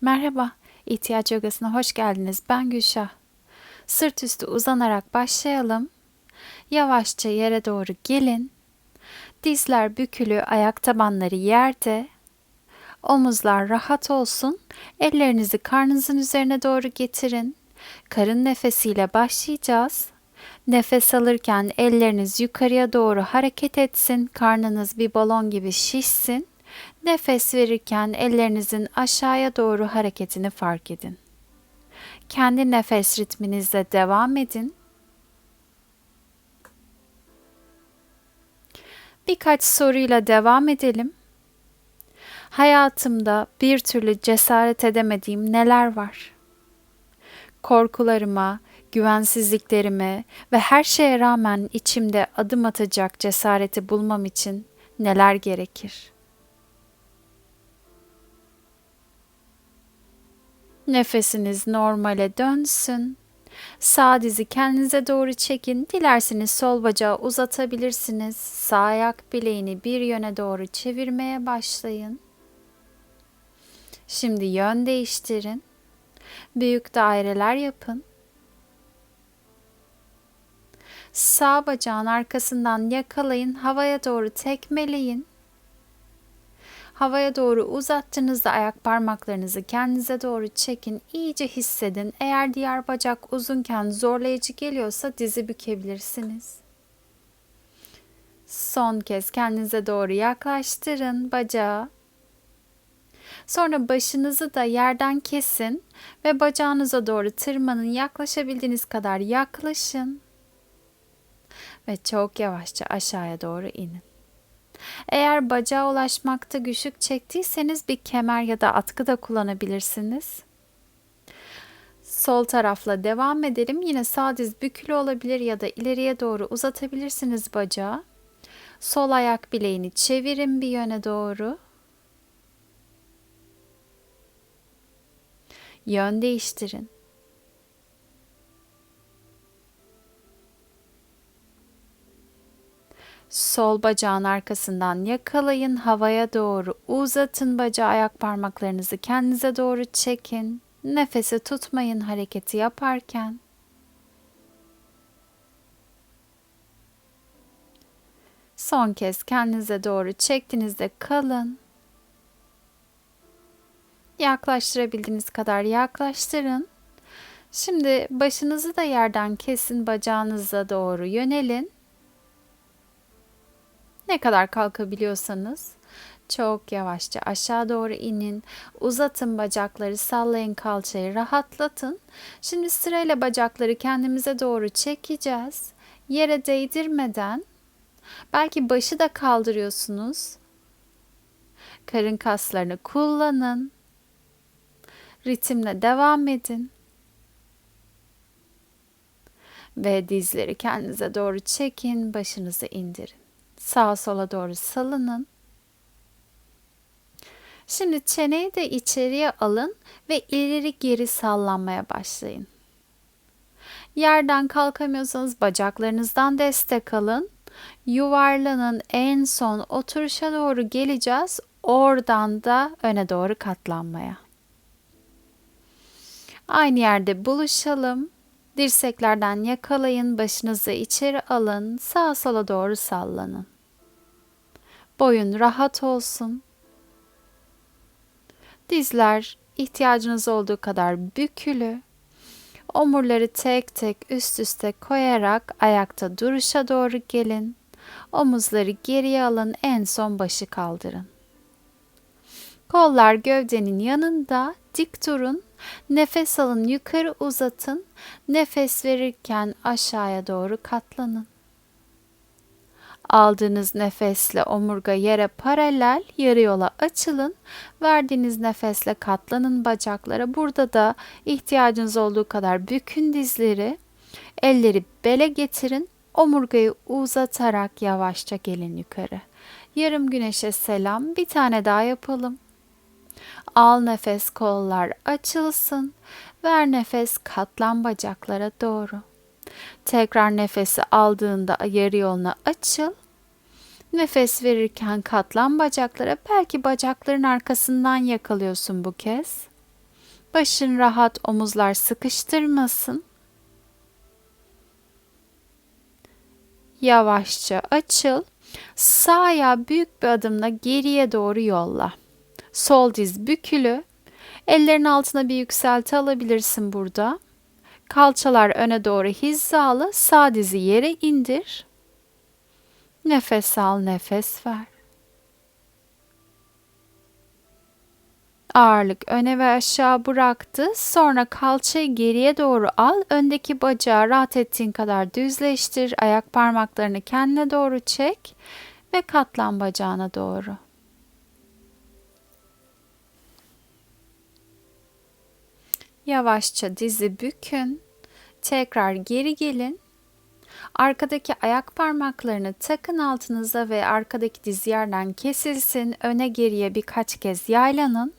Merhaba, ihtiyaç yogasına hoş geldiniz. Ben Gülşah. Sırt üstü uzanarak başlayalım. Yavaşça yere doğru gelin. Dizler bükülü, ayak tabanları yerde. Omuzlar rahat olsun. Ellerinizi karnınızın üzerine doğru getirin. Karın nefesiyle başlayacağız. Nefes alırken elleriniz yukarıya doğru hareket etsin. Karnınız bir balon gibi şişsin. Nefes verirken ellerinizin aşağıya doğru hareketini fark edin. Kendi nefes ritminizle devam edin. Birkaç soruyla devam edelim. Hayatımda bir türlü cesaret edemediğim neler var? Korkularıma, güvensizliklerime ve her şeye rağmen içimde adım atacak cesareti bulmam için neler gerekir?'' Nefesiniz normale dönsün. Sağ dizi kendinize doğru çekin. Dilerseniz sol bacağı uzatabilirsiniz. Sağ ayak bileğini bir yöne doğru çevirmeye başlayın. Şimdi yön değiştirin. Büyük daireler yapın. Sağ bacağın arkasından yakalayın, havaya doğru tekmeleyin. Havaya doğru uzattığınızda ayak parmaklarınızı kendinize doğru çekin. İyice hissedin. Eğer diğer bacak uzunken zorlayıcı geliyorsa dizi bükebilirsiniz. Son kez kendinize doğru yaklaştırın bacağı. Sonra başınızı da yerden kesin ve bacağınıza doğru tırmanın. Yaklaşabildiğiniz kadar yaklaşın. Ve çok yavaşça aşağıya doğru inin. Eğer bacağa ulaşmakta güçlük çektiyseniz bir kemer ya da atkı da kullanabilirsiniz. Sol tarafla devam edelim. Yine sağ diz bükülü olabilir ya da ileriye doğru uzatabilirsiniz bacağı. Sol ayak bileğini çevirin bir yöne doğru. Yön değiştirin. Sol bacağın arkasından yakalayın, havaya doğru uzatın bacağı ayak parmaklarınızı kendinize doğru çekin. Nefesi tutmayın hareketi yaparken. Son kez kendinize doğru çektiğinizde kalın. Yaklaştırabildiğiniz kadar yaklaştırın. Şimdi başınızı da yerden kesin, bacağınıza doğru yönelin. Ne kadar kalkabiliyorsanız çok yavaşça aşağı doğru inin. Uzatın bacakları, sallayın kalçayı, rahatlatın. Şimdi sırayla bacakları kendimize doğru çekeceğiz. Yere değdirmeden belki başı da kaldırıyorsunuz. Karın kaslarını kullanın. Ritimle devam edin. Ve dizleri kendinize doğru çekin, başınızı indirin. Sağa sola doğru salının. Şimdi çeneyi de içeriye alın ve ileri geri sallanmaya başlayın. Yerden kalkamıyorsanız bacaklarınızdan destek alın. Yuvarlanın en son oturuşa doğru geleceğiz. Oradan da öne doğru katlanmaya. Aynı yerde buluşalım. Dirseklerden yakalayın, başınızı içeri alın, sağa sola doğru sallanın. Boyun rahat olsun. Dizler ihtiyacınız olduğu kadar bükülü. Omurları tek tek üst üste koyarak ayakta duruşa doğru gelin. Omuzları geriye alın, en son başı kaldırın. Kollar gövdenin yanında dik durun. Nefes alın, yukarı uzatın. Nefes verirken aşağıya doğru katlanın. Aldığınız nefesle omurga yere paralel yarı yola açılın. Verdiğiniz nefesle katlanın bacaklara. Burada da ihtiyacınız olduğu kadar bükün dizleri. Elleri bele getirin. Omurgayı uzatarak yavaşça gelin yukarı. Yarım güneşe selam. Bir tane daha yapalım. Al nefes kollar açılsın. Ver nefes katlan bacaklara doğru. Tekrar nefesi aldığında yarı yoluna açıl. Nefes verirken katlan bacaklara. Belki bacakların arkasından yakalıyorsun bu kez. Başın rahat, omuzlar sıkıştırmasın. Yavaşça açıl. Sağ ayağı büyük bir adımla geriye doğru yolla. Sol diz bükülü. Ellerin altına bir yükselti alabilirsin burada. Kalçalar öne doğru hizalı. Sağ dizi yere indir. Nefes al, nefes ver. Ağırlık öne ve aşağı bıraktı. Sonra kalçayı geriye doğru al. Öndeki bacağı rahat ettiğin kadar düzleştir. Ayak parmaklarını kendine doğru çek ve katlan bacağına doğru. Yavaşça dizi bükün. Tekrar geri gelin. Arkadaki ayak parmaklarını takın altınıza ve arkadaki diz yerden kesilsin. Öne geriye birkaç kez yaylanın.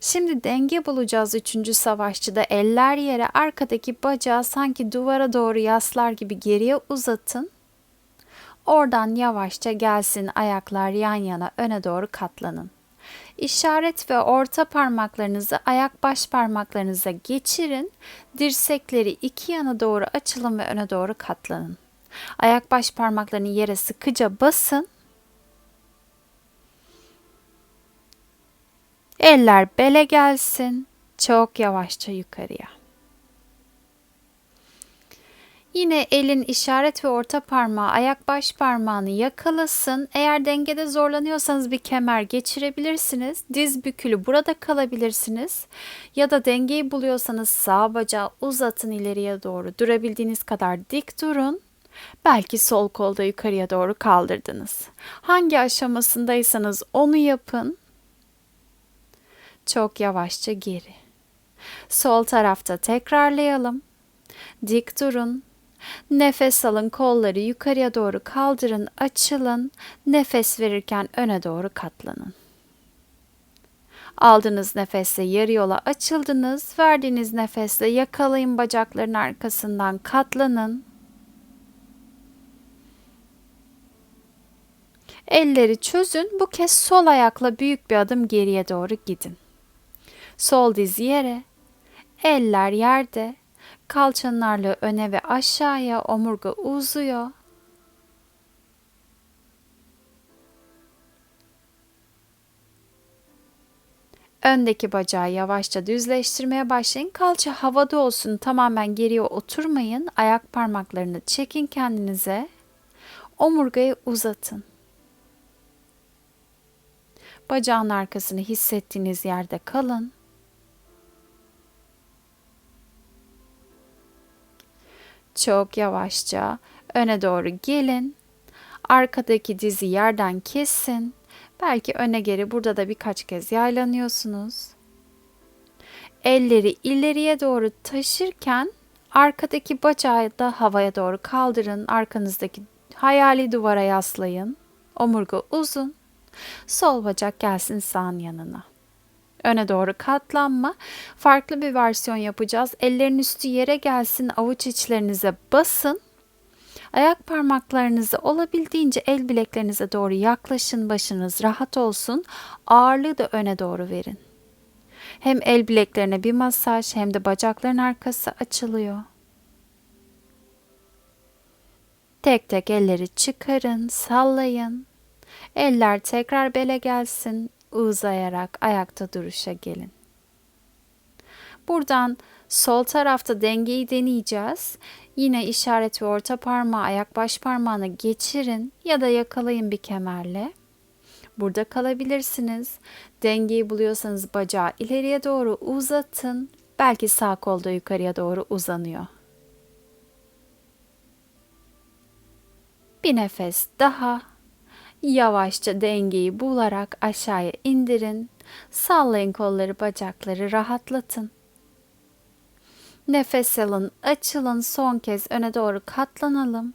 Şimdi denge bulacağız üçüncü savaşçıda. Eller yere arkadaki bacağı sanki duvara doğru yaslar gibi geriye uzatın. Oradan yavaşça gelsin ayaklar yan yana öne doğru katlanın. İşaret ve orta parmaklarınızı ayak baş parmaklarınıza geçirin. Dirsekleri iki yana doğru açılın ve öne doğru katlanın. Ayak baş parmaklarını yere sıkıca basın. Eller bele gelsin. Çok yavaşça yukarıya. Yine elin işaret ve orta parmağı ayak baş parmağını yakalasın. Eğer dengede zorlanıyorsanız bir kemer geçirebilirsiniz. Diz bükülü burada kalabilirsiniz. Ya da dengeyi buluyorsanız sağ bacağı uzatın ileriye doğru. Durabildiğiniz kadar dik durun. Belki sol kolda yukarıya doğru kaldırdınız. Hangi aşamasındaysanız onu yapın. Çok yavaşça geri. Sol tarafta tekrarlayalım. Dik durun. Nefes alın, kolları yukarıya doğru kaldırın, açılın. Nefes verirken öne doğru katlanın. Aldığınız nefesle yarı yola açıldınız. Verdiğiniz nefesle yakalayın bacakların arkasından katlanın. Elleri çözün. Bu kez sol ayakla büyük bir adım geriye doğru gidin. Sol diz yere, eller yerde, kalçanın ağırlığı öne ve aşağıya, omurga uzuyor. Öndeki bacağı yavaşça düzleştirmeye başlayın. Kalça havada olsun. Tamamen geriye oturmayın. Ayak parmaklarını çekin kendinize. Omurgayı uzatın. Bacağın arkasını hissettiğiniz yerde kalın. Çok yavaşça öne doğru gelin. Arkadaki dizi yerden kesin. Belki öne geri burada da birkaç kez yaylanıyorsunuz. Elleri ileriye doğru taşırken arkadaki bacağı da havaya doğru kaldırın. Arkanızdaki hayali duvara yaslayın. Omurga uzun. Sol bacak gelsin sağın yanına öne doğru katlanma. Farklı bir versiyon yapacağız. Ellerin üstü yere gelsin, avuç içlerinize basın. Ayak parmaklarınızı olabildiğince el bileklerinize doğru yaklaşın, başınız rahat olsun. Ağırlığı da öne doğru verin. Hem el bileklerine bir masaj hem de bacakların arkası açılıyor. Tek tek elleri çıkarın, sallayın. Eller tekrar bele gelsin uzayarak ayakta duruşa gelin. Buradan sol tarafta dengeyi deneyeceğiz. Yine işaret ve orta parmağı ayak baş parmağına geçirin ya da yakalayın bir kemerle. Burada kalabilirsiniz. Dengeyi buluyorsanız bacağı ileriye doğru uzatın. Belki sağ kolda yukarıya doğru uzanıyor. Bir nefes daha. Yavaşça dengeyi bularak aşağıya indirin. Sallayın kolları, bacakları rahatlatın. Nefes alın, açılın, son kez öne doğru katlanalım.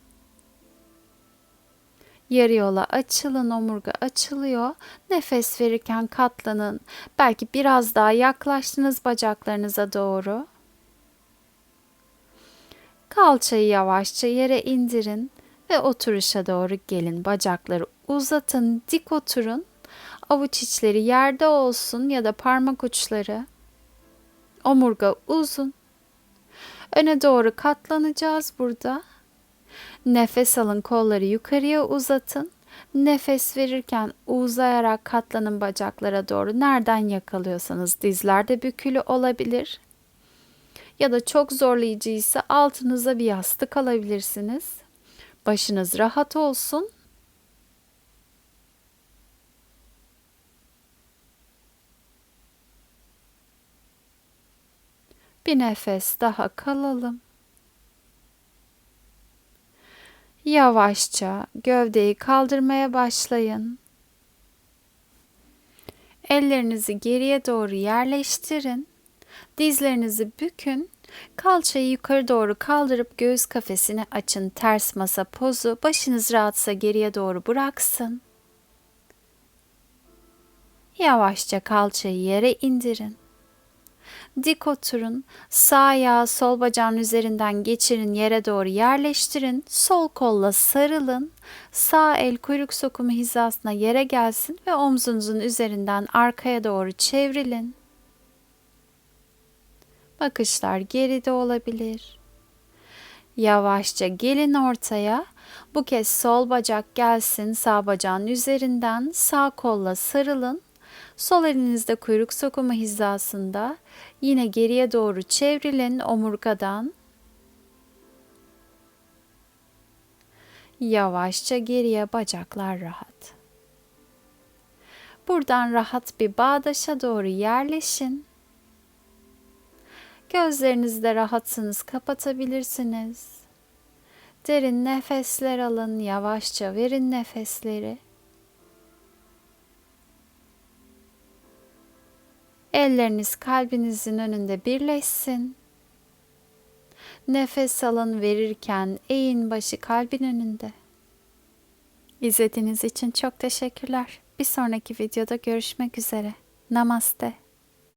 Yarı yola açılın, omurga açılıyor. Nefes verirken katlanın. Belki biraz daha yaklaştınız bacaklarınıza doğru. Kalçayı yavaşça yere indirin ve oturuşa doğru gelin. Bacakları uzatın, dik oturun. Avuç içleri yerde olsun ya da parmak uçları. Omurga uzun. Öne doğru katlanacağız burada. Nefes alın, kolları yukarıya uzatın. Nefes verirken uzayarak katlanın bacaklara doğru. Nereden yakalıyorsanız dizlerde bükülü olabilir. Ya da çok zorlayıcıysa altınıza bir yastık alabilirsiniz. Başınız rahat olsun. Bir nefes daha kalalım. Yavaşça gövdeyi kaldırmaya başlayın. Ellerinizi geriye doğru yerleştirin. Dizlerinizi bükün. Kalçayı yukarı doğru kaldırıp göğüs kafesini açın. Ters masa pozu. Başınız rahatsa geriye doğru bıraksın. Yavaşça kalçayı yere indirin. Dik oturun. Sağ ayağı sol bacağın üzerinden geçirin, yere doğru yerleştirin. Sol kolla sarılın. Sağ el kuyruk sokumu hizasına yere gelsin ve omzunuzun üzerinden arkaya doğru çevrilin. Bakışlar geride olabilir. Yavaşça gelin ortaya. Bu kez sol bacak gelsin sağ bacağın üzerinden sağ kolla sarılın. Sol elinizde kuyruk sokumu hizasında yine geriye doğru çevrilin omurgadan. Yavaşça geriye bacaklar rahat. Buradan rahat bir bağdaşa doğru yerleşin. Gözlerinizi de rahatsınız kapatabilirsiniz. Derin nefesler alın, yavaşça verin nefesleri. Elleriniz kalbinizin önünde birleşsin. Nefes alın verirken eğin başı kalbin önünde. İzlediğiniz için çok teşekkürler. Bir sonraki videoda görüşmek üzere. Namaste.